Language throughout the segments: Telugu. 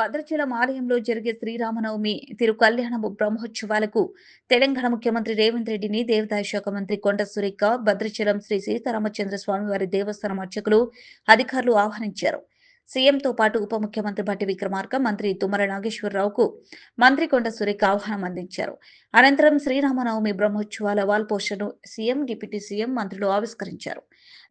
భద్రాచలం ఆలయంలో జరిగే శ్రీరామనవమి తిరు కళ్యాణము బ్రహ్మోత్సవాలకు తెలంగాణ ముఖ్యమంత్రి రేవంత్ రెడ్డిని దేవాదాయ శాఖ మంత్రి కొండ సురేఖ భద్రాచలం శ్రీ సీతారామచంద్ర స్వామివారి దేవస్థానం అర్చకులు అధికారులు ఆహ్వానించారు. సీఎంతో పాటు ఉప ముఖ్యమంత్రి భట్టి విక్రమార్క మంత్రి తుమ్మల నాగేశ్వరరావుకు మంత్రి కొండ సురేఖ ఆహ్వానం అందించారు. అనంతరం శ్రీరామనవమి బ్రహ్మోత్సవాల వాల్ పోస్టర్ను సీఎం డిప్యూటీ సీఎం మంత్రులు ఆవిష్కరించారు.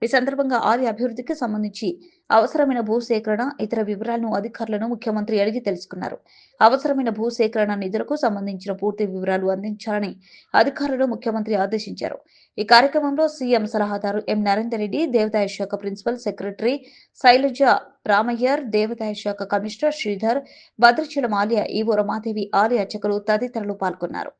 ఈ సందర్భంగా ఆలయ అభివృద్ధికి సంబంధించి అవసరమైన భూసేకరణ ఇతర వివరాలను అధికారులను ముఖ్యమంత్రి అడిగి తెలుసుకున్నారు. అవసరమైన భూసేకరణ నిధులకు సంబంధించిన పూర్తి వివరాలు అందించాలని అధికారులను ముఖ్యమంత్రి ఆదేశించారు. ఈ కార్యక్రమంలో సీఎం సలహాదారు ఎం నరేందర్ రెడ్డి దేవాదాయ శాఖ ప్రిన్సిపల్ సెక్రటరీ శైలజ రామయ్యర్ దేవాదాయ శాఖ కమిషనర్ శ్రీధర్ భద్రచలం ఆలయ ఈవో రమాదేవి ఆలయ అర్చకులు తదితరులు పాల్గొన్నారు.